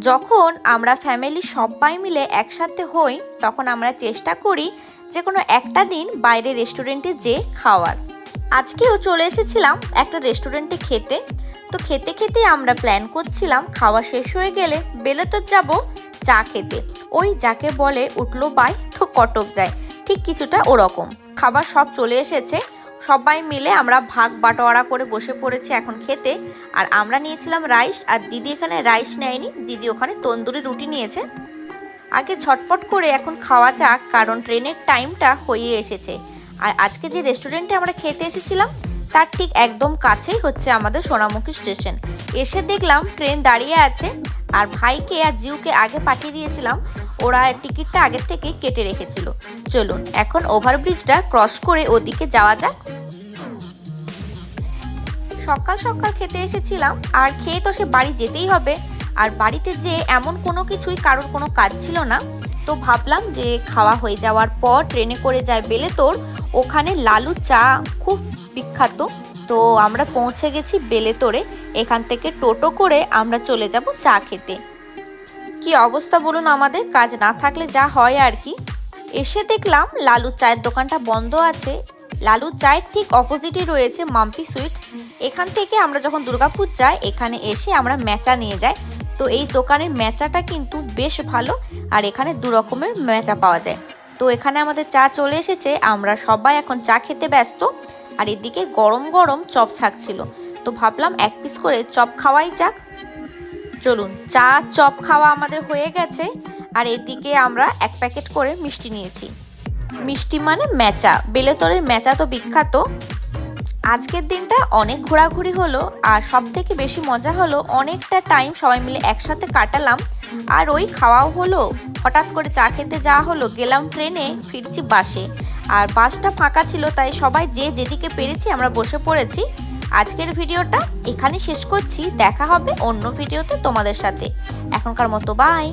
যখন আমরা ফ্যামিলি সবাই মিলে একসাথে হই, তখন আমরা চেষ্টা করি যে কোনো একটা দিন বাইরে রেস্টুরেন্টে যেয়ে খাওয়ার। আজকেও চলে এসেছিলাম একটা রেস্টুরেন্টে খেতে। তো খেতে খেতে আমরা প্ল্যান করছিলাম, খাওয়া শেষ হয়ে গেলে বেলেতর যাব চা খেতে। ওই যাকে বলে উঠল বাই, তো কটক যায়। ঠিক কিছুটা ওরকম। খাবার সব চলে এসেছে। সবাই মিলে আমরা ভাগ বাটোয়ারা করে বসে পড়েছি এখন খেতে। আর আমরা নিয়েছিলাম রাইস, আর দিদি এখানে রাইস নেয়নি। দিদি ওখানে তন্দুরি রুটি নিয়েছে। আগে ঝটপট করে এখন খাওয়া যাক, কারণ ট্রেনের টাইমটা হয়ে এসেছে। আর আজকে যে রেস্টুরেন্টে আমরা খেতে এসেছিলাম, তার ঠিক একদম কাছেই হচ্ছে আমাদের সোনামুখী স্টেশন। এসে দেখলাম ট্রেন দাঁড়িয়ে আছে, আর ভাইকে আর জিউকে আগে পাঠিয়ে দিয়েছিলাম। ওরা টিকিটটা আগের থেকেই কেটে রেখেছিল। চলুন, এখন ওভারব্রিজটা ক্রস করে ওদিকে যাওয়া যাক। সকাল সকাল খেতে এসেছিলাম, আর খেয়ে তো সে বাড়ি যেতেই হবে। আর বাড়িতে যে এমন কোনো কিছুই কারোর কোনো কাজ ছিল না। তো ভাবলাম যে খাওয়া হয়ে যাওয়ার পর ট্রেনে করে যায় বেলেতোর। ওখানে লালু চা খুব বিখ্যাত। তো আমরা পৌঁছে গেছি বেলেতোরে। এখান থেকে টোটো করে আমরা চলে যাব চা খেতে। কি অবস্থা বলুন আমাদের? কাজ না থাকলে যা হয় আর কি। এসে দেখলাম লালু চায়ের দোকানটা বন্ধ আছে। লালু চায়ের ঠিক অপোজিটই রয়েছে মাম্পি সুইটস। এখান থেকে আমরা যখন দুর্গাপুর যাই, এখানে এসে আমরা ম্যাচা নিয়ে যাই। তো এই দোকানের ম্যাচাটা কিন্তু বেশ ভালো আর এখানে দু রকমের ম্যাচা পাওয়া যায়। তো এখানে আমাদের চা চলে এসেছে, আমরা সবাই এখন চা খেতে ব্যস্ত আর এদিকে গরম গরম চপ ছাকছিল। তো ভাবলাম এক পিস করে চপ খাওয়াই যাক। চলুন, চা, চপ খাওয়া আমাদের হয়ে গেছে, আর এদিকে আমরা এক প্যাকেট করে মিষ্টি নিয়েছি। মিষ্টি মানে ম্যাচা বেলেতরের ম্যাচা তো বিখ্যাত। আজকের দিনটা অনেক ঘোরাঘুরি হলো, আর সব থেকে বেশি মজা হলো অনেকটা টাইম সবাই মিলে একসাথে কাটালাম, আর ওই খাওয়াও হলো। হঠাৎ করে চা খেতে যাওয়া হলো, গেলাম ট্রেনে, ফিরছি বাসে। আর বাসটা ফাঁকা ছিল, তাই সবাই যে যেদিকে পেরেছি আমরা বসে পড়েছি। আজকের ভিডিওটা এখানে শেষ করছি। দেখা হবে অন্য ভিডিওতে তোমাদের সাথে। এখনকার মতো বাই